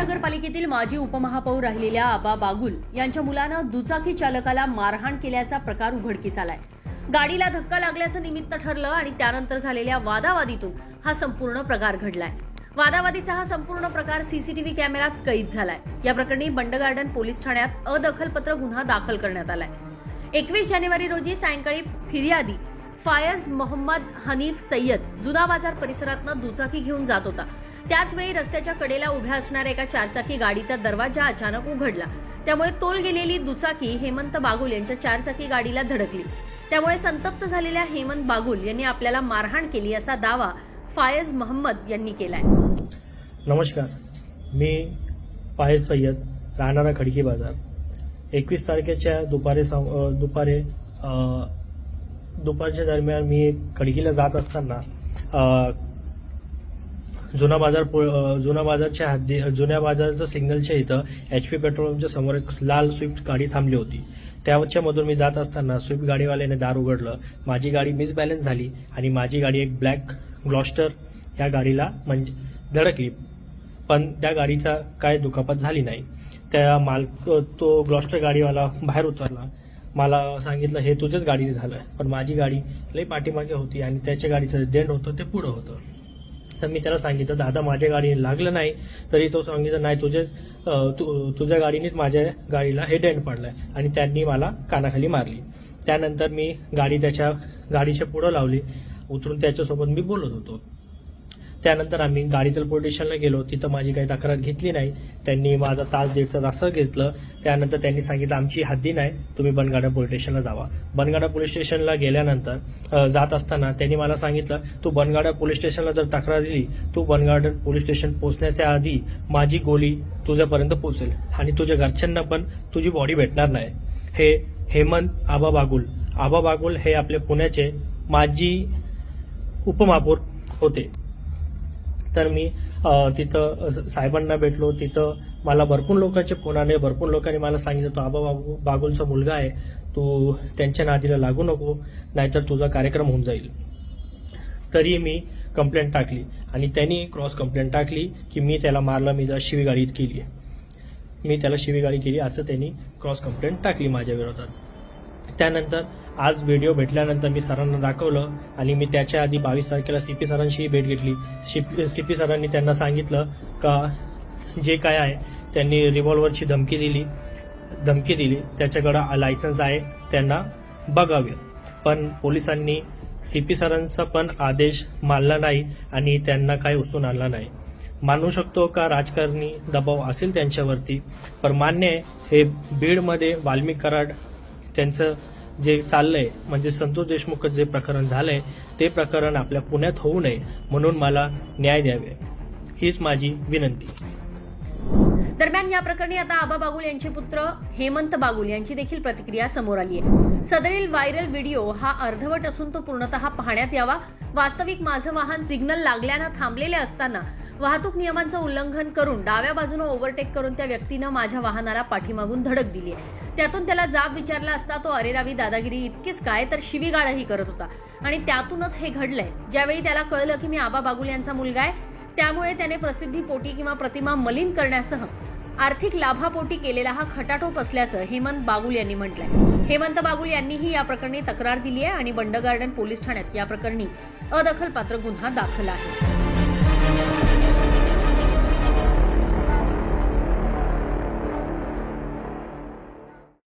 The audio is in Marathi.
महापालिकेतील माजी उपमहापौर राहिलेल्या आबा बागुल यांच्या मुलानं दुचाकी चालकाला मारहाण केल्याचा प्रकार उघडकीस आलाय. गाडीला धक्का लागल्याचं निमित्त ठरलं आणि त्यानंतर झालेल्या वादावादीतून हा संपूर्ण प्रकार घडलाय. वादावादीचा हा संपूर्ण प्रकार सीसीटीव्ही कॅमेऱ्यात कैद झालाय. या प्रकरणी बंड गार्डन पोलीस ठाण्यात अदखलपत्र गुन्हा दाखल करण्यात आलाय. एकवीस जानेवारी रोजी सायंकाळी फिर्यादी फायज मोहम्मद हनीफ सय्यद जुना बाजार परिसरातनं दुचाकी घेऊन जात होता. त्याचवेळी रस्त्याच्या कडेला उभ्या असणाऱ्या एका चारचाकी गाडीचा दरवाजा अचानक उघडला. त्यामुळे तोल गेलेली दुचाकी हेमंत बागुल यांच्या चारचाकी गाडीला धडकली. त्यामुळे संतप्त झालेल्या हेमंत बागुल यांनी आपल्याला मारहाण केली असा दावा फायज महम्मद यांनी केलाय. नमस्कार. मी फायज सय्यद राहणारा खडकी बाजार. एकवीस तारखेच्या दुपारी दुपारे दुपारी दुपारच्या दरम्यान मी खडकीला जात असताना जुना बाजार जुना बाजारच्या हद्दी जुन्या बाजारचं सिग्नलच्या इथं एच पी पेट्रोल पंपच्या समोर एक लाल स्विफ्ट गाडी थांबली होती. त्याच्यामधून मी जात असताना स्विफ्ट गाडीवाल्याने दार उघडलं. माझी गाडी मिसबॅलन्स झाली आणि माझी गाडी एक ब्लॅक ग्लॉस्टर ह्या गाडीला म्हणजे धडकली. पण त्या गाडीचा काय दुखापत झाली नाही. त्या मालक तो ग्लॉस्टर गाडीवाला बाहेर उतरला. मला सांगितलं हे तुझ्याच गाडीने झालं पण माझी गाडी लई पाठीमागे होती आणि त्याच्या गाडीचं डेंड होतं ते पुढं होतं. तर मी त्याला सांगितलं दादा माझ्या गाडीने लागलं नाही. तरी तो सांगितलं नाही तुझे तु, तुझ्या गाडीनेच माझ्या गाडीला हे डेंट पडलंय. आणि त्यांनी मला कानाखाली मारली. त्यानंतर मी गाडी त्याच्या गाडीच्या पुढं लावली. उतरून त्याच्यासोबत मी बोलत होतो. त्यानंतर आम्ही गाडीतल पोलीस स्टेशनला गेलो तिथं माझी काही तक्रार घेतली नाही. त्यांनी माझा तास दीड तास घेतलं. त्यानंतर त्यांनी सांगितलं आमची हद्दी नाही. तुम्ही बनगाडा पोलीस स्टेशनला जावा. बनगाडा पोलीस स्टेशनला गेल्यानंतर जात असताना त्यांनी मला सांगितलं तू बनगाडा पोलीस स्टेशनला जर तक्रार दिली तू बनगाडा पोलीस स्टेशन पोहोचण्याच्या आधी माझी गोली तुझ्यापर्यंत पोहोचेल आणि तुझ्या घरच्यांना पण तुझी बॉडी भेटणार नाही. हे हेमंत आबा बागुल. आबा बागुल हे आपले पुण्याचे माजी उपमहापौर होते. तर मी तिथं साहेबांना भेटलो. तिथं मला भरपूर लोकांचे फोन आले. भरपूर लोकांनी मला सांगितलं तो आबा बाबू बागुलचा मुलगा आहे. तू त्यांच्या नादीला लागू नको नाहीतर तुझा कार्यक्रम होऊन जाईल. तरी मी कंप्लेंट टाकली. आणि त्यांनी क्रॉस कंप्लेंट टाकली की मी त्याला मारलं मी जरा शिवीगाळीत केली मी त्याला शिवीगाळी केली असं त्यांनी क्रॉस कंप्लेंट टाकली माझ्या विरोधात. त्यानंतर आज व्हिडिओ भेटल्यानंतर मी सरांना दाखवलं आणि मी त्याच्या आधी बावीस तारखेला सी पी सरांशीही भेट घेतली. सी पी सरांनी त्यांना सांगितलं का जे काय आहे त्यांनी रिव्हॉल्वरची धमकी दिली धमकी दिली. त्याच्याकडं लायसन्स आहे त्यांना बघावे. पण पोलिसांनी सी पी सरांचा पण आदेश मानला नाही आणि त्यांना काही उचलून आणला नाही. मानू शकतो का राजकारणी दबाव असेल त्यांच्यावरती? पण मान्य आहे हे बीडमध्ये वाल्मिक कराड त्यांचं जे चाललंय म्हणजे संतोष देशमुख जे प्रकरण झालंय ते प्रकरण आपल्या पुण्यात होऊ नये म्हणून मला न्याय द्यावे. हीच माझी विनंती. दरम्यान या प्रकरणी आता आबा बागुल यांचे पुत्र हेमंत बागुल यांची देखील प्रतिक्रिया समोर आली आहे. सदरील व्हायरल व्हिडिओ हा अर्धवट असून तो पूर्णतः पाहण्यात यावा. वास्तविक माझं वाहन सिग्नल लागल्यानं थांबलेले असताना वाहतूक नियमांचं उल्लंघन करून डाव्या बाजूने ओव्हरटेक करून त्या व्यक्तीनं माझ्या वाहनाला पाठीमागून धडक दिली आहे. त्यातून त्याला जाब विचारला असता तो अरेरावी दादागिरी इतकीच काय तर शिवीगाळही करत होता. आणि त्यातूनच हे घडलंय. ज्यावेळी त्याला कळलं की मी आबा बागुल यांचा मुलगा आहे त्यामुळे त्याने प्रसिद्धी पोटी किंवा प्रतिमा मलिन करण्यासह आर्थिक लाभापोटी केलेला हा खटाटोप असल्याचं हेमंत बागुल यांनी म्हटलंय. हेमंत बागुल यांनीही या प्रकरणी तक्रार दिली आहे आणि बंड गार्डन पोलीस ठाण्यात या प्रकरणी अदखलपात्र गुन्हा दाखल आहे.